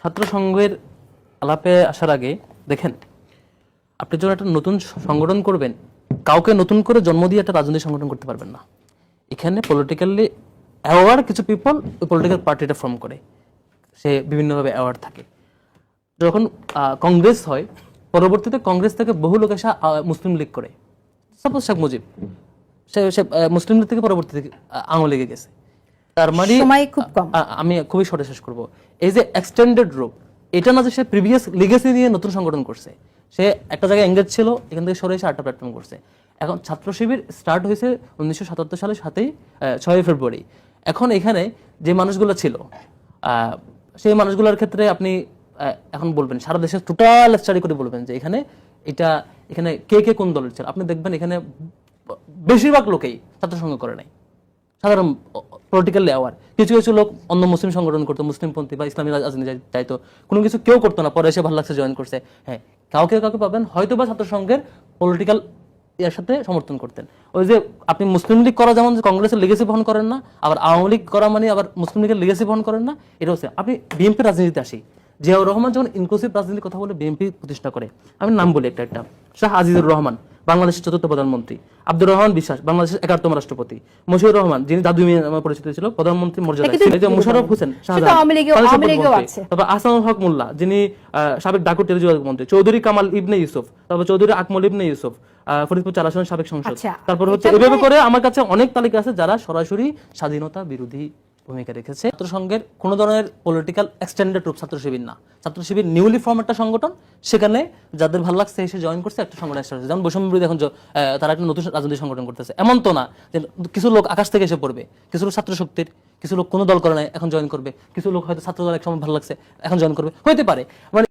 ছাত্র সংঘের আলাপে আসার আগে দেখেন, আপনি যখন একটা নতুন সংগঠন করবেন, কাউকে নতুন করে জন্ম দিয়ে একটা রাজনৈতিক সংগঠন করতে পারবেন না। এখানে পলিটিক্যালি অ্যাওয়ার কিছু পিপল ওই পলিটিক্যাল পার্টিটা ফর্ম করে। সে বিভিন্নভাবে অ্যাওয়ার্ড থাকে। যখন কংগ্রেস হয়, পরবর্তীতে কংগ্রেস থেকে বহু লোক এসে মুসলিম লীগ করে। সাপোজ শেখ মুজিব। সে মুসলিম লীগ থেকে পরবর্তীতে আঙুল লেগে গেছে। তার মানে সময় খুব কম। আমি খুবই শর্টে শেষ করব। এই যে এক্সটেন্ডেড রূপ এটা না যে সে প্রিভিয়াস লিগেসি নিয়ে নতুন সংগঠন করছে। সে একটা জায়গায় এঙ্গেজ ছিল এখান থেকে সরে এসে আটটা প্ল্যাটফর্ম করছে। এখন ছাত্র শিবির স্টার্ট হয়েছে উনিশশো সাতাত্তর সালের সাথেই ছয়ই ফেব্রুয়ারি। এখন এখানে যে মানুষগুলো ছিল আহ, সেই মানুষগুলোর ক্ষেত্রে আপনি এখন বলবেন সারা দেশে টোটাল স্টাডি করে বলবেন যে এখানে এটা এখানে কে কে কোন দলের ছিল? আপনি দেখবেন এখানে বেশিরভাগ লোকেই ছাত্র সংঘ করে নাই। সাধারণ পলিটিক্যালি অ্যাওয়ার কিছু কিছু লোক অন্য মুসলিম সংগঠন করতো মুসলিমপন্থী বা ইসলামী রাজনীতি চাইতো কোনো কিছু কেউ করতো না, পরে এসে ভালো লাগছে জয়েন করছে। হ্যাঁ কাউকে কাউকে পাবেন হয়তো বা ছাত্র সংঘের পলিটিক্যাল এর সাথে সমর্থন করতেন। ওই যে আপনি মুসলিম লীগ করা যেমন কংগ্রেসের লিগেসি বহন করেন না, আবার আওয়ামী লীগ করা মানে আবার মুসলিম লীগের লিগেসি বহন করেন না, এটা হচ্ছে আপনি বিএনপি রাজনীতিতে আসি। জিয়াউর রহমান যখন ইনক্লুসিভ রাজনীতির কথা বলে বিএনপি প্রতিষ্ঠা করে, আমি নাম বলি একটা একটা। শাহ আজিজুর রহমান বাংলাদেশের চতুর্থ প্রধানমন্ত্রী। আব্দুর রহমান বিশ্বাস বাংলাদেশের এগারোতম রাষ্ট্রপতি। মশিউর রহমান যিনি দাদু মিয়া নামে পরিচিত ছিল প্রধানমন্ত্রী মর্যাদা মুশারফ হোসেন। তারপর আসানুল হক মোল্লা যিনি সাবেক ডাকুর টেলিযোগাযোগ মন্ত্রী। চৌধুরী কামাল ইবনে ইউসুফ তারপর চৌধুরী আকমল ইবনে ইউসুফ ফরিদপুর চার আসনের সাবেক সংসদ। আচ্ছা, তারপর হচ্ছে এভাবে মানে- করে আমার কাছে অনেক তালিকা আছে যারা সরাসরি স্বাধীনতা বিরোধী ভূমিকা রেখেছে। ছাত্র সংঘের কোনো ধরনের পলিটিক্যাল এক্সটেন্ডেড রূপ ছাত্র শিবির না। ছাত্র শিবির নিউলি ফর্ম একটা সংগঠন, সেখানে যাদের ভালো লাগছে এসে জয়েন করছে একটা সংগঠন এসে যেমন বৈষম্য বিরোধী এখন তারা একটা নতুন রাজনৈতিক সংগঠন করতেছে। এমন তো না যে কিছু লোক আকাশ থেকে এসে পড়বে, কিছু লোক ছাত্র শক্তির, কিছু লোক কোনো দল করে নাই, এখন জয়েন করবে। কিছু লোক হয়তো ছাত্র দল এক সময় ভালো লাগছে, এখন জয়েন করবে। হইতে পারে। মানে